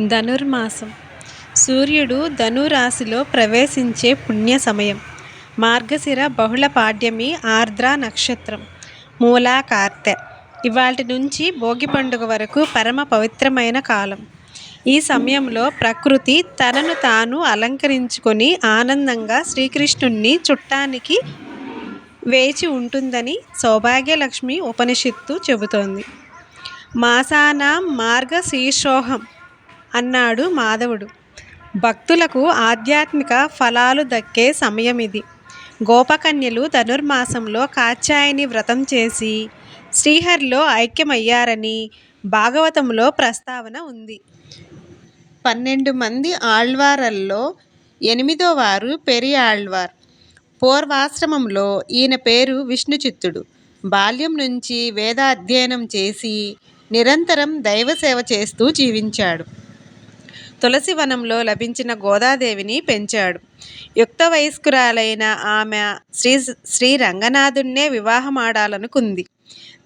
ధనుర్మాసం. సూర్యుడు ధనురాశిలో ప్రవేశించే పుణ్య సమయం. మార్గశిర బహుళ పాడ్యమి ఆర్ద్ర నక్షత్రం. మూలా కార్తె. నుంచి భోగి పండుగ వరకు పరమ పవిత్రమైన కాలం. ఈ సమయంలో ప్రకృతి తనను తాను అలంకరించుకొని ఆనందంగా శ్రీకృష్ణుణ్ణి చుట్టానికి వేచి ఉంటుందని సౌభాగ్యలక్ష్మి ఉపనిషత్తు చెబుతోంది. మాసానాం మార్గశీర్షోహం. అన్నాడు మాధవుడు. భక్తులకు ఆధ్యాత్మిక ఫలాలు దక్కే సమయం ఇది గోపకన్యలు ధనుర్మాసంలో కాత్యాయని వ్రతం చేసి శ్రీహరిలో ఐక్యమయ్యారని భాగవతంలో ప్రస్తావన ఉంది. పన్నెండు మంది ఆళ్వారల్లో ఎనిమిదో వారు పెరియాళ్వార్. పూర్వాశ్రమంలో ఈయన పేరు విష్ణుచిత్తుడు. బాల్యం నుంచి వేదాధ్యయనం చేసి నిరంతరం దైవసేవ చేస్తూ జీవించాడు. తులసివనంలో లభించిన గోదాదేవిని పెంచాడు. యుక్త వయస్కురాలైన ఆమె శ్రీ శ్రీ రంగనాథుణ్ణే వివాహమాడాలనుకుంది.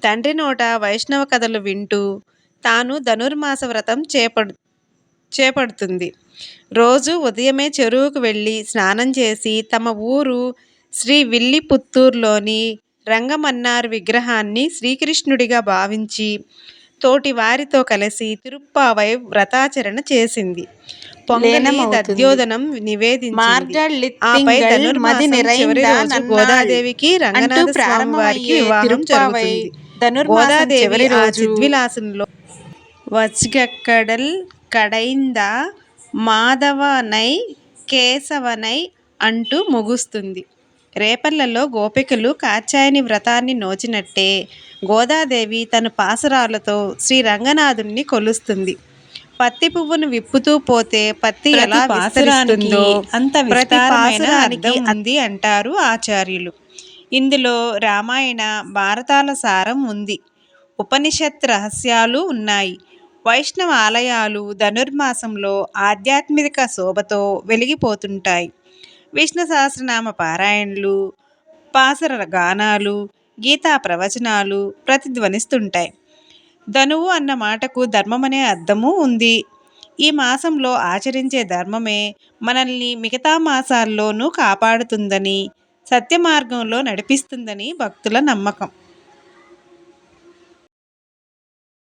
తండ్రి నోట వైష్ణవ కథలు వింటూ తాను ధనుర్మాస వ్రతం చేపడు చేపడుతుంది. రోజు ఉదయమే చెరువుకు వెళ్ళి స్నానం చేసి తమ ఊరు శ్రీ విల్లిపుత్తూరులోని రంగమన్నార్ విగ్రహాన్ని శ్రీకృష్ణుడిగా భావించి తోటి వారితో కలిసి తిరుప్పావై వ్రతాచరణ చేసింది. పొంగలి గోదాదేవికి వారికి కడైంద మాధవనై కేశవనై అంటూ ముగుస్తుంది. రేపల్లలో గోపికలు కాత్యాయని వ్రతాన్ని నోచినట్టే గోదాదేవి తన పాసురాలతో శ్రీ రంగనాథుణ్ణి కొలుస్తుంది. పత్తి పువ్వును విప్పుతూ పోతే పత్తి ఎలా విస్తరిస్తుందో? అంత ప్రతి పాసురానికి అంది అంటారు ఆచార్యులు. ఇందులో రామాయణ భారతాల సారం ఉంది. ఉపనిషత్ రహస్యాలు ఉన్నాయి. వైష్ణవ ఆలయాలు ధనుర్మాసంలో ఆధ్యాత్మిక శోభతో వెలిగిపోతుంటాయి. విష్ణు సహస్రనామ పారాయణలు పాసర గానాలు గీతా ప్రవచనాలు ప్రతిధ్వనిస్తుంటాయి. ధనువు అన్న మాటకు ధర్మమనే అర్థము ఉంది. ఈ మాసంలో ఆచరించే ధర్మమే మనల్ని మిగతా మాసాల్లోనూ కాపాడుతుందని సత్య మార్గంలో నడిపిస్తుందని భక్తుల నమ్మకం.